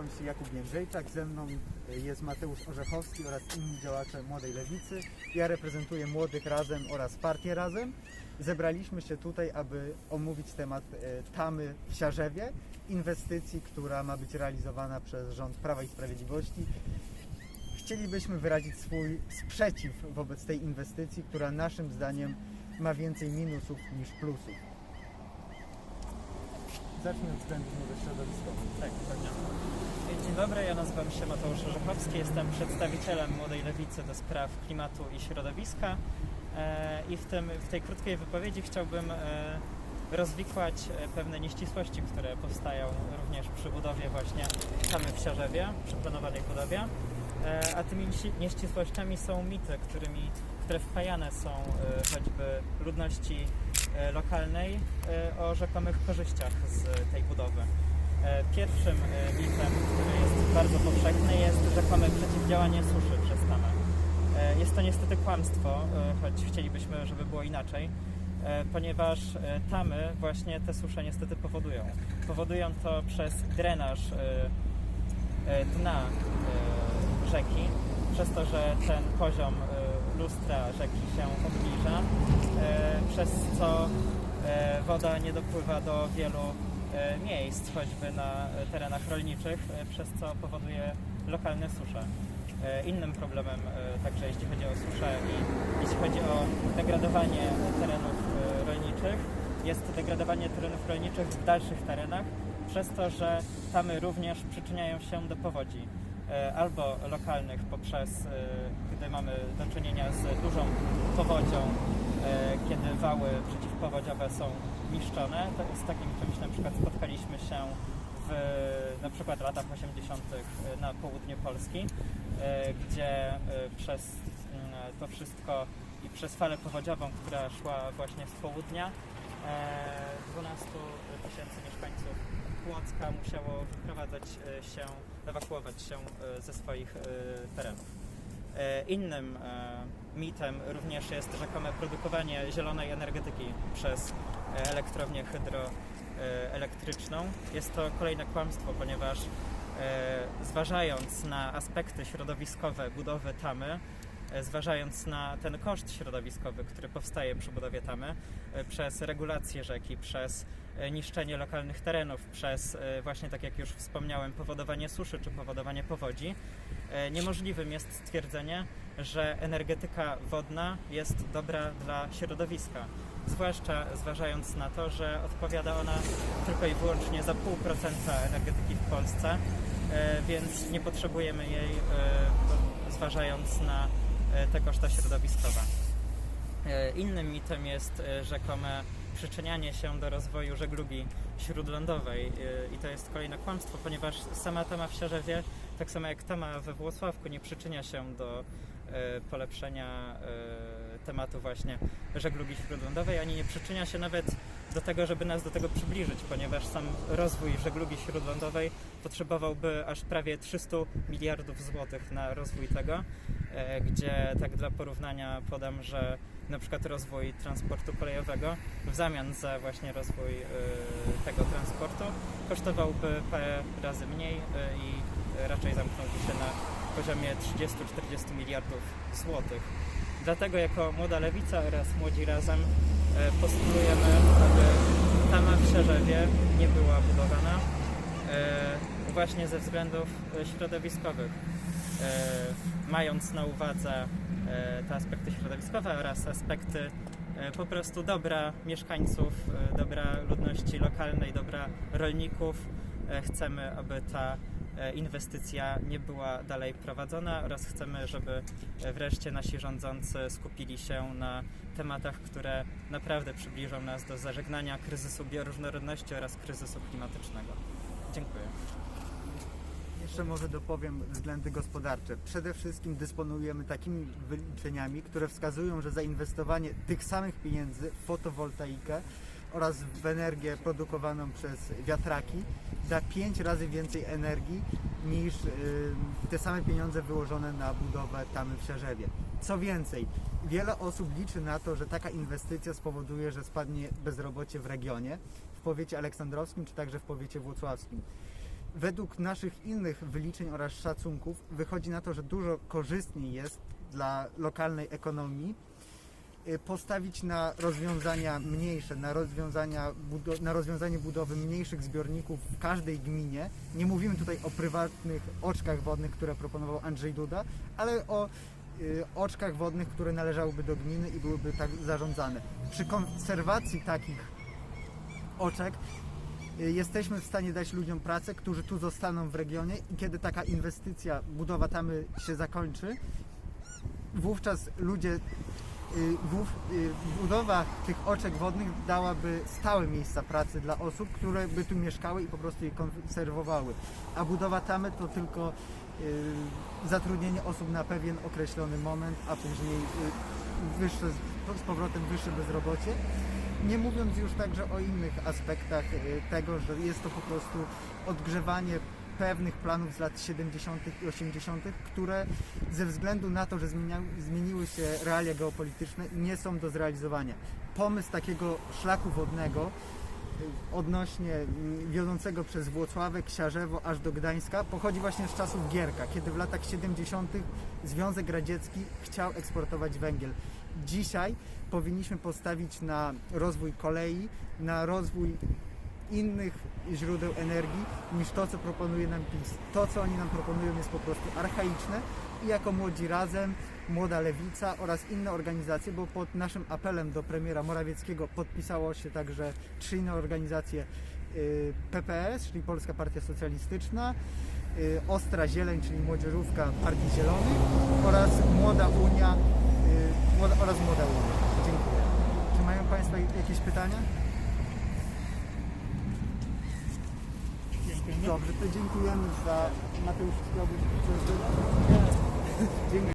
nazywam się Jakub Jędrzejczak, ze mną jest Mateusz Orzechowski oraz inni działacze Młodej Lewicy. Ja reprezentuję Młodych Razem oraz Partię Razem. Zebraliśmy się tutaj, aby omówić temat e, Tamy w Siarzewie, inwestycji, która ma być realizowana przez rząd Prawa i Sprawiedliwości. Chcielibyśmy wyrazić swój sprzeciw wobec tej inwestycji, która naszym zdaniem ma więcej minusów niż plusów. Zacznę od względów może środowiskowych. Tak, pewnie. Dzień dobry, ja nazywam się Mateusz Orzechowski, jestem przedstawicielem Młodej Lewicy do spraw klimatu i środowiska e, i w, tym, w tej krótkiej wypowiedzi chciałbym e, rozwikłać e, pewne nieścisłości, które powstają również przy budowie właśnie tamy w Siarzewie, przy planowanej budowie. A tymi nieści- nieścisłościami są mity, którymi, które wpajane są choćby ludności lokalnej e, o rzekomych korzyściach z tej budowy. E, Pierwszym e, mitem, który jest bardzo powszechny, jest rzekome przeciwdziałanie suszy przez. E, Jest to niestety kłamstwo, e, choć chcielibyśmy, żeby było inaczej, e, ponieważ e, tamy właśnie te susze niestety powodują. Powodują to przez drenaż e, e, dna e, rzeki, przez to, że ten poziom e, lustra rzeki się obniża, e, przez co e, woda nie dopływa do wielu e, miejsc, choćby na terenach rolniczych, przez co powoduje lokalne susze. Innym problemem, także jeśli chodzi o suszę i jeśli chodzi o degradowanie terenów rolniczych, jest degradowanie terenów rolniczych w dalszych terenach, przez to, że tamy również przyczyniają się do powodzi. E, Albo lokalnych poprzez, e, gdy mamy do czynienia z dużą powodzią, e, kiedy wały przeciwpowodziowe są niszczone. Z takim czymś na przykład spotkaliśmy się w na przykład latach 80. na południu Polski, gdzie przez mm, to wszystko i przez falę powodziową, która szła właśnie z południa, e, 12 tysięcy mieszkańców Płocka musiało wyprowadzać e, się, ewakuować się e, ze swoich e, terenów. Innym mitem również jest rzekome produkowanie zielonej energetyki przez elektrownię hydroelektryczną. Jest to kolejne kłamstwo, ponieważ zważając na aspekty środowiskowe budowy tamy, zważając na ten koszt środowiskowy, który powstaje przy budowie tamy, e, przez regulację rzeki, przez e, niszczenie lokalnych terenów, przez e, właśnie tak jak już wspomniałem, powodowanie suszy czy powodowanie powodzi, e, niemożliwym jest stwierdzenie, że energetyka wodna jest dobra dla środowiska. Zwłaszcza zważając na to, że odpowiada ona tylko i wyłącznie za 0,5% energetyki w Polsce, e, więc nie potrzebujemy jej, e, zważając na e, te koszta środowiskowe. E, Innym mitem jest e, rzekome przyczynianie się do rozwoju żeglugi śródlądowej e, i to jest kolejne kłamstwo, ponieważ sama tama w Siarzewie, tak samo jak tama we Włocławku, nie przyczynia się do e, polepszenia e, tematu właśnie żeglugi śródlądowej, ani nie przyczynia się nawet do tego, żeby nas do tego przybliżyć, ponieważ sam rozwój żeglugi śródlądowej potrzebowałby aż prawie 300 miliardów złotych na rozwój tego, e, gdzie tak dla porównania podam, że na przykład rozwój transportu kolejowego w zamian za właśnie rozwój e, tego transportu kosztowałby parę razy mniej e, i raczej zamknąłby się na poziomie 30-40 miliardów złotych. Dlatego jako Młoda Lewica oraz Młodzi Razem postulujemy, aby tama w Siarzewie nie była budowana e, właśnie ze względów e, środowiskowych. E, Mając na uwadze e, te aspekty środowiskowe oraz aspekty e, po prostu dobra mieszkańców, e, dobra ludności lokalnej, dobra rolników, e, chcemy, aby ta e, inwestycja nie była dalej prowadzona oraz chcemy, żeby e, wreszcie nasi rządzący skupili się na tematach, które naprawdę przybliżą nas do zażegnania kryzysu bioróżnorodności oraz kryzysu klimatycznego. Dziękuję. Jeszcze może dopowiem względy gospodarcze. Przede wszystkim dysponujemy takimi wyliczeniami, które wskazują, że zainwestowanie tych samych pieniędzy w fotowoltaikę oraz w energię produkowaną przez wiatraki da 5 razy więcej energii niż y, te same pieniądze wyłożone na budowę tamy w Siarzewie. Co więcej, wiele osób liczy na to, że taka inwestycja spowoduje, że spadnie bezrobocie w regionie, w powiecie aleksandrowskim czy także w powiecie włocławskim. według naszych innych wyliczeń oraz szacunków wychodzi na to, że dużo korzystniej jest dla lokalnej ekonomii postawić na rozwiązania mniejsze, na, rozwiązania, na rozwiązanie budowy mniejszych zbiorników w każdej gminie. Nie mówimy tutaj o prywatnych oczkach wodnych, które proponował Andrzej Duda, ale o y, oczkach wodnych, które należałyby do gminy i byłyby tak zarządzane. Przy konserwacji takich oczek y, jesteśmy w stanie dać ludziom pracę, którzy tu zostaną w regionie i kiedy taka inwestycja, budowa tamy się zakończy, wówczas ludzie, y, y, budowa tych oczek wodnych dałaby stałe miejsca pracy dla osób, które by tu mieszkały i po prostu je konserwowały. A budowa tamy to tylko y, zatrudnienie osób na pewien określony moment, a później y, wyższe, z- powrotem wyższe bezrobocie. Nie mówiąc już także o innych aspektach y, tego, że jest to po prostu odgrzewanie pewnych planów z lat 70. i 80., które ze względu na to, że zmienia, zmieniły się realia geopolityczne, nie są do zrealizowania. Pomysł takiego szlaku wodnego y, odnośnie mm, wiodącego przez Włocławek, Siarzewo aż do Gdańska pochodzi właśnie z czasów Gierka, kiedy w latach 70. Związek Radziecki chciał eksportować węgiel. Dzisiaj powinniśmy postawić na rozwój kolei, na rozwój innych źródeł energii niż to, co proponuje nam PiS. To, co oni nam proponują jest po prostu archaiczne i jako Młodzi Razem, Młoda Lewica oraz inne organizacje, bo pod naszym apelem do premiera Morawieckiego podpisało się także trzy inne organizacje y, PPS, czyli Polska Partia Socjalistyczna, y, Ostra Zieleń, czyli Młodzieżówka Partii Zielonych oraz Młoda Unia y, oraz Młoda Unia. Dziękuję. Czy mają Państwo jakieś pytania? Dobrze, to dziękujemy za Mateusz chciałbyś coś dodać? Dziękuję.